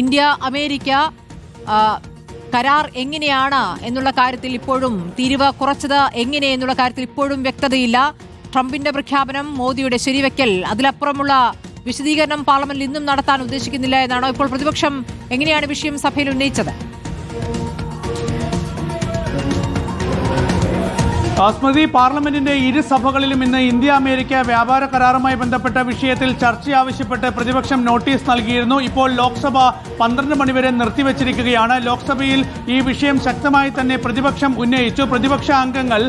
India America കരാർ എങ്ങനെയാണ് എന്നുള്ള കാര്യത്തിൽ ഇപ്പോഴും തീരുവ കുറച്ചത് എങ്ങനെ എന്നുള്ള കാര്യത്തിൽ ഇപ്പോഴും വ്യക്തതയില്ല. ട്രംപിന്റെ പ്രഖ്യാപനം മോദിയുടെ ശരിവെക്കൽ അതിലപ്പുറമുള്ള വിശദീകരണം പാർലമെന്റിൽ ഇന്നും നടത്താൻ ഉദ്ദേശിക്കുന്നില്ല എന്നാണോ ഇപ്പോൾ പ്രതിപക്ഷം എങ്ങനെയാണ് വിഷയം സഭയിൽ ഉന്നയിച്ചത്? സ്മൃതി പാർലമെന്റിന്റെ ഇരു സഭകളിലും ഇന്ന് ഇന്ത്യ അമേരിക്ക വ്യാപാര കരാറുമായി ബന്ധപ്പെട്ട വിഷയത്തിൽ ചർച്ച ആവശ്യപ്പെട്ട് പ്രതിപക്ഷം നോട്ടീസ് നൽകിയിരുന്നു. ഇപ്പോൾ ലോക്സഭ പന്ത്രണ്ട് മണിവരെ നിർത്തിവച്ചിരിക്കുകയാണ്. ലോക്സഭയിൽ ഈ വിഷയം ശക്തമായി തന്നെ പ്രതിപക്ഷം ഉന്നയിച്ചു. പ്രതിപക്ഷ അംഗങ്ങൾ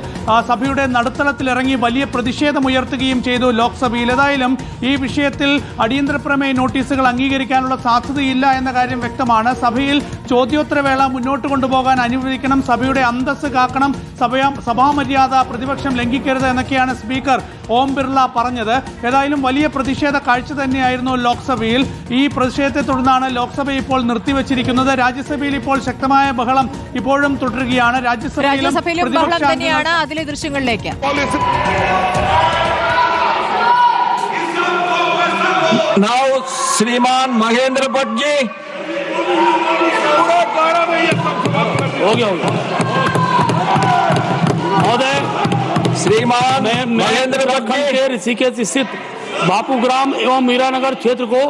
സഭയുടെ നടുത്തളത്തിലിറങ്ങി വലിയ പ്രതിഷേധമുയർത്തുകയും ചെയ്തു ലോക്സഭയിൽ. ഏതായാലും ഈ വിഷയത്തിൽ അടിയന്തര പ്രമേയ നോട്ടീസുകൾ അംഗീകരിക്കാനുള്ള സാധ്യതയില്ല എന്ന കാര്യം വ്യക്തമാണ്. സഭയിൽ ചോദ്യോത്തരവേള മുന്നോട്ട് കൊണ്ടുപോകാൻ അനുവദിക്കണം. സഭയുടെ അന്തസ്സ് കാക്കണം. സഭയാ സഭാമര്യാദ മര്യാദ പ്രതിപക്ഷം ലംഘിക്കരുത് എന്നൊക്കെയാണ് സ്പീക്കർ ഓം ബിർള പറഞ്ഞത്. ഏതായാലും വലിയ പ്രതിഷേധ കാഴ്ച തന്നെയായിരുന്നു ലോക്സഭയിൽ. ഈ പ്രതിഷേധത്തെ തുടർന്നാണ് ലോക്സഭ ഇപ്പോൾ നിർത്തിവച്ചിരിക്കുന്നത്. രാജ്യസഭയിൽ ഇപ്പോൾ ശക്തമായ ബഹളം ഇപ്പോഴും തുടരുകയാണ്. രാജ്യസഭയിലും ബഹളം തന്നെയാണ് ശ്രീമാൻ മഹേന്ദ്ര ഭട്ട് ഓക്കെ ഓക്കെ श्रीमान महेंद्र के ऋषिकेश स्थित बापू ग्राम एवं मीरानगर क्षेत्र को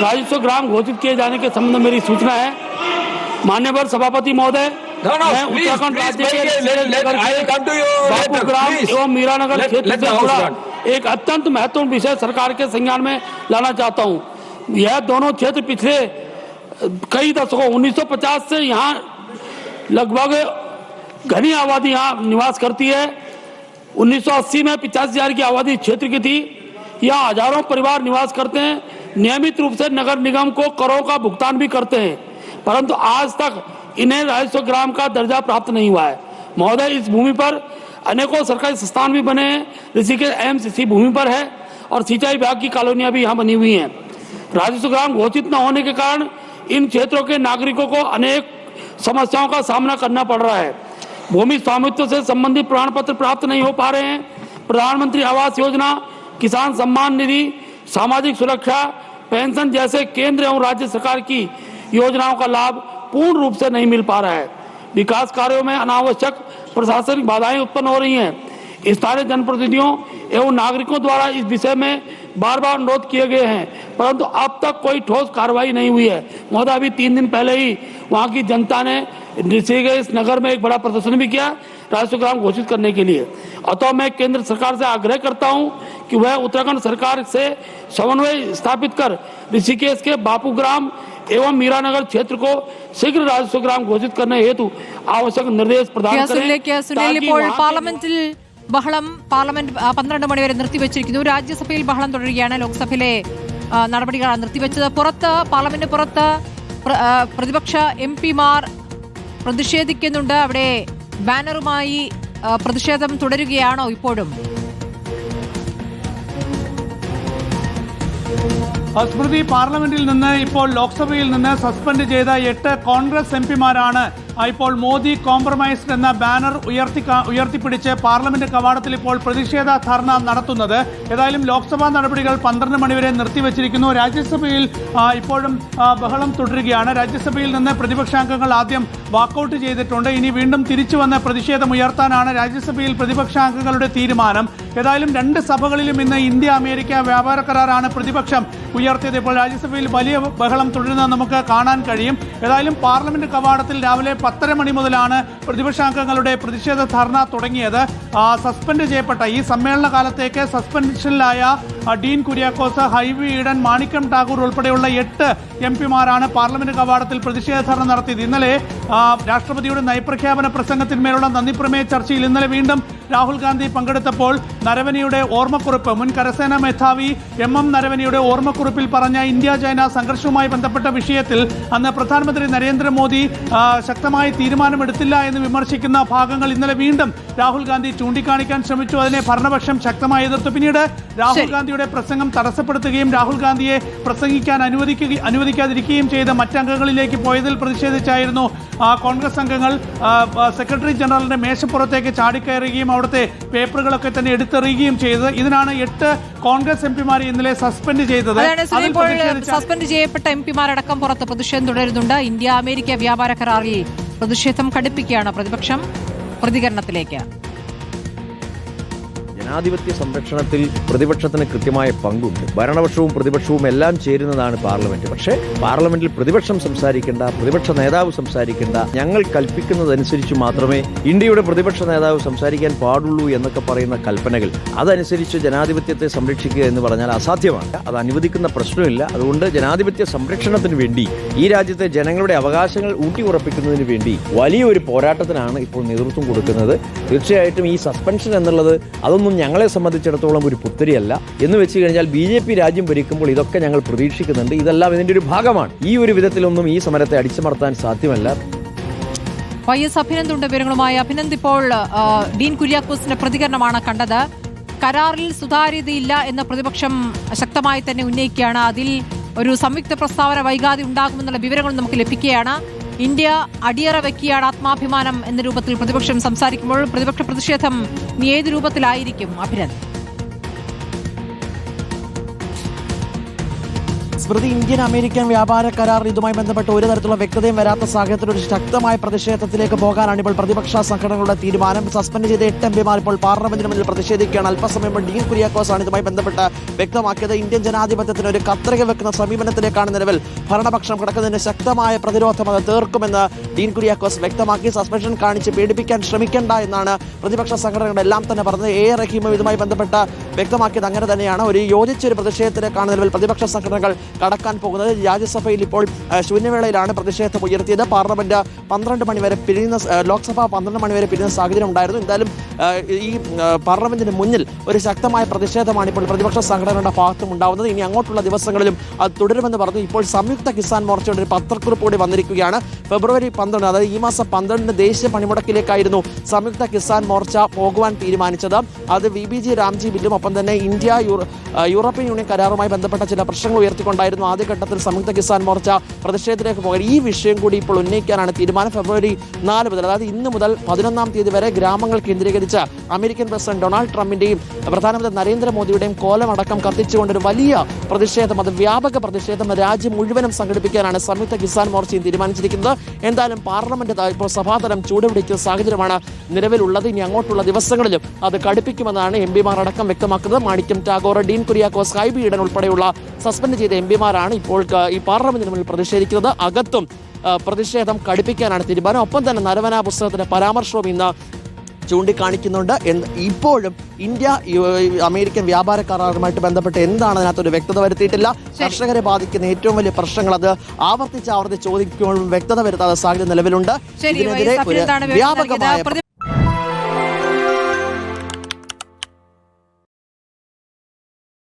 राजस्व ग्राम घोषित किए जाने के संबंध में मेरी सूचना है। मान्यवर सभापति महोदय No, no, मैं उत्तराखंड राज्य के एवं मीरानगर क्षेत्र से जुड़ा एक अत्यंत महत्वपूर्ण विषय सरकार के संज्ञान में लाना चाहता हूँ। यह दोनों क्षेत्र पिछले कई दशकों 1950 से यहाँ लगभग घनी आबादी यहाँ निवास करती है। 1980 में पचास हज़ार की आबादी क्षेत्र की थी। यहाँ हज़ारों परिवार निवास करते हैं। नियमित रूप से नगर निगम को करों का भुगतान भी करते हैं। परंतु आज तक इन्हें राजस्व ग्राम का दर्जा प्राप्त नहीं हुआ है। महोदय, इस भूमि पर अनेकों सरकारी संस्थान भी बने हैं। ऋषिकेश एम्स इसी भूमि पर है और सिंचाई विभाग की कॉलोनियाँ भी यहाँ बनी हुई हैं। राजस्व ग्राम घोषित न होने के कारण इन क्षेत्रों के नागरिकों को अनेक समस्याओं का सामना करना पड़ रहा है। भूमि स्वामित्व से संबंधित प्रमाण पत्र प्राप्त नहीं हो पा रहे हैं। प्रधानमंत्री आवास योजना, किसान सम्मान निधि, सामाजिक सुरक्षा, पेंशन जैसे केंद्र एवं राज्य सरकार की योजनाओं का लाभ पूर्ण रूप से नहीं मिल पा रहा है। विकास कार्यों में अनावश्यक प्रशासनिक बाधाएँ उत्पन्न हो रही हैं। स्थानीय जनप्रतिनिधियों एवं नागरिकों द्वारा इस विषय में बार बार अनुरोध किए गए हैं, परंतु अब तक कोई ठोस कार्रवाई नहीं हुई है। महोदय, अभी तीन दिन पहले ही वहाँ की जनता ने ऋषिकेश नगर में एक बड़ा प्रदर्शन भी किया राजस्व ग्राम घोषित करने के लिए अतः मैं केंद्र सरकार से आग्रह करता हूं कि वह उत्तराखंड सरकार से समन्वय स्थापित कर ऋषिकेश के बापू ग्राम एवं मीरानगर क्षेत्र को शीघ्र राजस्व ग्राम घोषित करने हेतु आवश्यक निर्देश प्रदान करें സുനിലേക്ക് സുനിൽ ताकि ഇപ്പോൾ वहाँ के- പാർലമെന്റിൽ ബഹളം പാർലമെന്റ് ആ, പന്ത്രണ്ട് മണിവരെ നിർത്തിവെച്ചിരിക്കുന്നു രാജ്യസഭയിൽ ബഹളം തുടരുകയാണ് ലോക്സഭയിലെ ആ, നടപടികളാണ് നിർത്തിവെച്ചത് പുറത്ത് പാർലമെന്റ് പുറത്ത് പ്ര- ആ, പ്രതിപക്ഷ എം പിമാർ പ്രതിഷേധിക്കുന്നുണ്ട്. അവിടെ ബാനറുമായി പ്രതിഷേധം തുടരുകയാണോ ഇപ്പോഴും? സ്മൃതി പാർലമെന്റിൽ നിന്ന് ഇപ്പോൾ ലോക്സഭയിൽ നിന്ന് സസ്പെൻഡ് ചെയ്ത എട്ട് കോൺഗ്രസ് എം പിമാരാണ് ഇപ്പോൾ മോദി കോംപ്രമൈസ്ഡ് എന്ന ബാനർ ഉയർത്തി ഉയർത്തിപ്പിടിച്ച് പാർലമെന്റ് കവാടത്തിൽ ഇപ്പോൾ പ്രതിഷേധ ധർണ നടത്തുന്നത്. ഏതായാലും ലോക്സഭാ നടപടികൾ പന്ത്രണ്ട് മണിവരെ നിർത്തിവച്ചിരിക്കുന്നു. രാജ്യസഭയിൽ ഇപ്പോഴും ബഹളം തുടരുകയാണ്. രാജ്യസഭയിൽ നിന്ന് പ്രതിപക്ഷാംഗങ്ങൾ ആദ്യം വാക്കൌട്ട് ചെയ്തിട്ടുണ്ട്. ഇനി വീണ്ടും തിരിച്ചു വന്ന് പ്രതിഷേധം ഉയർത്താനാണ് രാജ്യസഭയിൽ പ്രതിപക്ഷാംഗങ്ങളുടെ തീരുമാനം. ഏതായാലും രണ്ട് സഭകളിലും ഇന്ന് ഇന്ത്യ അമേരിക്ക വ്യാപാര കരാറാണ് പ്രതിപക്ഷം ഉയർത്തിയത്. ഇപ്പോൾ രാജ്യസഭയിൽ വലിയ ബഹളം തുടരുന്നത് നമുക്ക് കാണാൻ കഴിയും. ഏതായാലും പാർലമെന്റ് കവാടത്തിൽ രാവിലെ പത്തര മണി മുതലാണ് പ്രതിപക്ഷാംഗങ്ങളുടെ പ്രതിഷേധ ധർണ തുടങ്ങിയത്. സസ്പെൻഡ് ചെയ്യപ്പെട്ട ഈ സമ്മേളന കാലത്തേക്ക് സസ്പെൻഷനിലായ ഡീൻ കുര്യാക്കോസ് ഹൈവി ഈഡൻ മാണിക്കം ടാഗൂർ ഉൾപ്പെടെയുള്ള എട്ട് എം പിമാരാണ് പാർലമെന്റ് കവാടത്തിൽ പ്രതിഷേധ ധർണ നടത്തിയത്. ഇന്നലെ രാഷ്ട്രപതിയുടെ നയപ്രഖ്യാപന പ്രസംഗത്തിന്മേലുള്ള നന്ദിപ്രമേയ ചർച്ചയിൽ ഇന്നലെ വീണ്ടും രാഹുൽ ഗാന്ധി പങ്കെടുത്തപ്പോൾ നരവനിയുടെ ഓർമ്മക്കുറിപ്പ് മുൻ കരസേനാ മേധാവി എം എം നരവനിയുടെ ഓർമ്മക്കുറിപ്പിൽ പറഞ്ഞ ഇന്ത്യ ചൈന സംഘർഷവുമായി ബന്ധപ്പെട്ട വിഷയത്തിൽ അന്ന് പ്രധാനമന്ത്രി നരേന്ദ്രമോദി ശക്തമായ തീരുമാനമെടുത്തില്ല എന്ന് വിമർശിക്കുന്ന ഭാഗങ്ങൾ ഇന്നലെ വീണ്ടും രാഹുൽ ഗാന്ധി ചൂണ്ടിക്കാണിക്കാൻ ശ്രമിച്ചു. അതിനെ ഭരണപക്ഷം ശക്തമായി എതിർത്തു. പിന്നീട് രാഹുൽ ശരി. ഗാന്ധിയുടെ പ്രസംഗം തടസ്സപ്പെടുത്തുകയും രാഹുൽ ഗാന്ധിയെ പ്രസംഗിക്കാൻ അനുവദിക്കുക അനുവദിക്കാതിരിക്കുകയും ചെയ്ത മറ്റംഗങ്ങളിലേക്ക് പോയതിൽ പ്രതിഷേധിച്ചായിരുന്നു കോൺഗ്രസ് അംഗങ്ങൾ സെക്രട്ടറി ജനറലിന്റെ മേശപ്പുറത്തേക്ക് ചാടിക്കയറുകയും അവിടുത്തെ പേപ്പറുകളൊക്കെ തന്നെ എടുത്തെറിയുകയും ചെയ്തത്. ഇതിനാണ് എട്ട് കോൺഗ്രസ് എം പിമാരെ ഇന്നലെ സസ്പെൻഡ് ചെയ്തത്. സസ്പെൻഡ് ചെയ്യപ്പെട്ട എം പിമാരടക്കം പുറത്ത് പ്രതിഷേധം തുടരുന്നുണ്ട്. ഇന്ത്യ അമേരിക്ക വ്യാപാര കരാറിൽ പ്രതിഷേധം കടുപ്പിക്കുകയാണ് പ്രതിപക്ഷം പ്രതികരണത്തിലേക്ക്. ജനാധിപത്യ സംരക്ഷണത്തിൽ പ്രതിപക്ഷത്തിന് കൃത്യമായ പങ്കുണ്ട്. ഭരണപക്ഷവും പ്രതിപക്ഷവും എല്ലാം ചേരുന്നതാണ് പാർലമെന്റ്. പക്ഷേ പാർലമെന്റിൽ പ്രതിപക്ഷം സംസാരിക്കേണ്ട പ്രതിപക്ഷ നേതാവ് സംസാരിക്കേണ്ട ഞങ്ങൾ കൽപ്പിക്കുന്നതനുസരിച്ച് മാത്രമേ ഇന്ത്യയുടെ പ്രതിപക്ഷ നേതാവ് സംസാരിക്കാൻ പാടുള്ളൂ എന്നൊക്കെ പറയുന്ന കൽപ്പനകൾ അതനുസരിച്ച് ജനാധിപത്യത്തെ സംരക്ഷിക്കുക എന്ന് പറഞ്ഞാൽ അസാധ്യമാണ്. അത് അനുവദിക്കുന്ന പ്രശ്നമില്ല. അതുകൊണ്ട് ജനാധിപത്യ സംരക്ഷണത്തിന് വേണ്ടി ഈ രാജ്യത്തെ ജനങ്ങളുടെ അവകാശങ്ങൾ ഊട്ടിയുറപ്പിക്കുന്നതിന് വേണ്ടി വലിയൊരു പോരാട്ടത്തിനാണ് ഇപ്പോൾ നേതൃത്വം കൊടുക്കുന്നത്. തീർച്ചയായിട്ടും ഈ സസ്പെൻഷൻ എന്നുള്ളത് അതൊന്നും ഞങ്ങളെ സംബന്ധിച്ചിടത്തോളം ഒരു പുത്തരിയല്ല എന്ന് വെച്ച് കഴിഞ്ഞാൽ ബി ജെ പി രാജ്യം ഭരിക്കുമ്പോൾ ഇതൊക്കെ ഞങ്ങൾ പ്രതീക്ഷിക്കുന്നുണ്ട്. ഇതെല്ലാം ഇതിന്റെ ഒരു ഭാഗമാണ്. ഈ ഒരു വിധത്തിലൊന്നും ഈ സമരത്തെ അടിച്ചമർത്താൻ സാധ്യമല്ല. വൈ എസ് അഭിനന്ദുണ്ട് വിവരങ്ങളുമായി. അഭിനന്ദ് ഇപ്പോൾ ഡീൻ കുര്യാക്കോസിന്റെ പ്രതികരണമാണ് കണ്ടത്. കരാറിൽ സുതാര്യതയില്ല എന്ന പ്രതിപക്ഷം ശക്തമായി തന്നെ ഉന്നയിക്കുകയാണ്. അതിൽ ഒരു സംയുക്ത പ്രസ്താവന വൈകാതെ ഉണ്ടാകുമെന്നുള്ള വിവരങ്ങൾ നമുക്ക് ലഭിക്കുകയാണ്. ഇന്ത്യ അടിയറ വെക്കിയാണ് ആത്മാഭിമാനം എന്ന രൂപത്തിൽ പ്രതിപക്ഷം സംസാരിക്കുമ്പോൾ പ്രതിപക്ഷ പ്രതിഷേധം ഏത് രൂപത്തിലായിരിക്കും അഭിനന്ദ് സ്മൃതി ഇന്ത്യൻ അമേരിക്കൻ വ്യാപാര കരാർ ഇതുമായി ബന്ധപ്പെട്ട് ഒരു തരത്തിലുള്ള വ്യക്തതയും വരാത്ത സാഹചര്യത്തിൽ ഒരു ശക്തമായ പ്രതിഷേധത്തിലേക്ക് പോകാനാണ് ഇപ്പോൾ പ്രതിപക്ഷ സംഘടനകളുടെ തീരുമാനം. സസ്പെൻഡ് ചെയ്ത എട്ട് എം പിമാർ ഇപ്പോൾ പാർലമെന്റിന് മുന്നിൽ പ്രതിഷേധിക്കുകയാണ്. അല്പസമയം മുമ്പ് ഡീൻ കുര്യാക്കോസ് ആണ് ഇതുമായി ബന്ധപ്പെട്ട് വ്യക്തമാക്കിയത്. ഇന്ത്യൻ ജനാധിപത്യത്തിന് ഒരു കത്രിക വെക്കുന്ന സമീപനത്തിലേക്കാണ് നിലവിൽ ഭരണപക്ഷം കിടക്കുന്നതിന് ശക്തമായ പ്രതിരോധം അത് തീർക്കുമെന്ന് ഡീൻ കുര്യാക്കോസ് വ്യക്തമാക്കി. സസ്പെൻഷൻ കാണിച്ച് പീഡിപ്പിക്കാൻ ശ്രമിക്കേണ്ട എന്നാണ് പ്രതിപക്ഷ സംഘടനകളെല്ലാം തന്നെ പറഞ്ഞത്. എ. റഹീമും ഇതുമായി ബന്ധപ്പെട്ട് വ്യക്തമാക്കിയത് അങ്ങനെ തന്നെയാണ്. ഒരു യോജിച്ചൊരു പ്രതിഷേധത്തിലേക്കാണ് നിലവിൽ പ്രതിപക്ഷ സംഘടനകൾ കടക്കാൻ പോകുന്നത്. രാജ്യസഭയിൽ ഇപ്പോൾ ശൂന്യവേളയിലാണ് പ്രതിഷേധം ഉയർത്തിയത്. പാർലമെന്റ് പന്ത്രണ്ട് മണിവരെ പിരിയുന്ന ലോക്സഭ പന്ത്രണ്ട് മണിവരെ പിരിയുന്ന സാഹചര്യം ഉണ്ടായിരുന്നു. എന്തായാലും ഈ പാർലമെന്റിന് മുന്നിൽ ഒരു ശക്തമായ പ്രതിഷേധമാണ് ഇപ്പോൾ പ്രതിപക്ഷ സംഘടനകളുടെ ഭാഗത്തും ഉണ്ടാവുന്നത്. ഇനി അങ്ങോട്ടുള്ള ദിവസങ്ങളിലും അത് തുടരുമെന്ന് പറഞ്ഞു. ഇപ്പോൾ സംയുക്ത കിസാൻ മോർച്ചയുടെ ഒരു പത്രക്കുറിപ്പ് കൂടി വന്നിരിക്കുകയാണ്. ഫെബ്രുവരി പന്ത്രണ്ട് അതായത് ഈ മാസം പന്ത്രണ്ടിന് ദേശീയ പണിമുടക്കിലേക്കായിരുന്നു സംയുക്ത കിസാൻ മോർച്ച പോകുവാൻ തീരുമാനിച്ചത്. അത് വി ബി ജി രാംജി ബില്ലും ഒപ്പം തന്നെ ഇന്ത്യ യൂറോപ്യൻ യൂണിയൻ കരാറുമായി ബന്ധപ്പെട്ട ചില പ്രശ്നങ്ങൾ ഉയർത്തിക്കൊണ്ടായിരുന്നു ആദ്യഘട്ടത്തിൽ സംയുക്ത കിസാൻ മോർച്ച പ്രതിഷേധത്തിലേക്ക് പോകാൻ. ഈ വിഷയം കൂടി ഇപ്പോൾ ഉന്നയിക്കാനാണ് തീരുമാനം. ഫെബ്രുവരി നാല് മുതൽ അതായത് ഇന്ന് മുതൽ പതിനൊന്നാം തീയതി വരെ ഗ്രാമങ്ങൾ കേന്ദ്രീകരിച്ച് അമേരിക്കൻ പ്രസിഡന്റ് ഡൊണാൾഡ് ട്രംപിന്റെയും പ്രധാനമന്ത്രി നരേന്ദ്രമോദിയുടെയും കോലമടക്കം കത്തിച്ചുകൊണ്ട് ഒരു വലിയ പ്രതിഷേധം അത് വ്യാപക പ്രതിഷേധം രാജ്യം മുഴുവനും സംഘടിപ്പിക്കാനാണ് സംയുക്ത കിസാൻ മോർച്ചയും തീരുമാനിച്ചിരിക്കുന്നത്. എന്തായാലും പാർലമെന്റ് ഇപ്പോൾ സഭാതലം ചൂടുപിടിക്കുന്ന സാഹചര്യമാണ് നിലവിലുള്ളത്. ഇനി അങ്ങോട്ടുള്ള ദിവസങ്ങളിലും അത് കടുപ്പിക്കുമെന്നാണ് എം പിമാർ അടക്കം വ്യക്തമാക്കുന്നത്. മാണിക്യം ടാഗോർ ഡീൻ കുര്യാക്കോസ് ഹൈബി ഈഡൻ ഉൾപ്പെടെയുള്ള സസ്പെൻഡ് ചെയ്ത എം പിമാരാണ് ഇപ്പോൾ ഈ പാർലമെന്റിന് മുന്നിൽ പ്രതിഷേധിക്കുന്നത്. അകത്തും പ്രതിഷേധം കടുപ്പിക്കാനാണ് തീരുമാനം. ഒപ്പം തന്നെ നരവന പുസ്തകത്തിന്റെ പരാമർശവും ഇന്ന് ചൂണ്ടിക്കാണിക്കുന്നുണ്ട്. എന്ന് ഇപ്പോഴും ഇന്ത്യ അമേരിക്കൻ വ്യാപാര കരാറുമായിട്ട് ബന്ധപ്പെട്ട് എന്താണ് അതിനകത്തൊരു വ്യക്തത വരുത്തിയിട്ടില്ല. കർഷകരെ ബാധിക്കുന്ന ഏറ്റവും വലിയ പ്രശ്നങ്ങൾ അത് ആവർത്തിച്ച് ആവർത്തിച്ച് ചോദിക്കുമ്പോഴും വ്യക്തത വരുത്താത്ത സാഹചര്യം നിലവിലുണ്ട്. ഇതിനെതിരെ ഒരു വ്യാപകമായ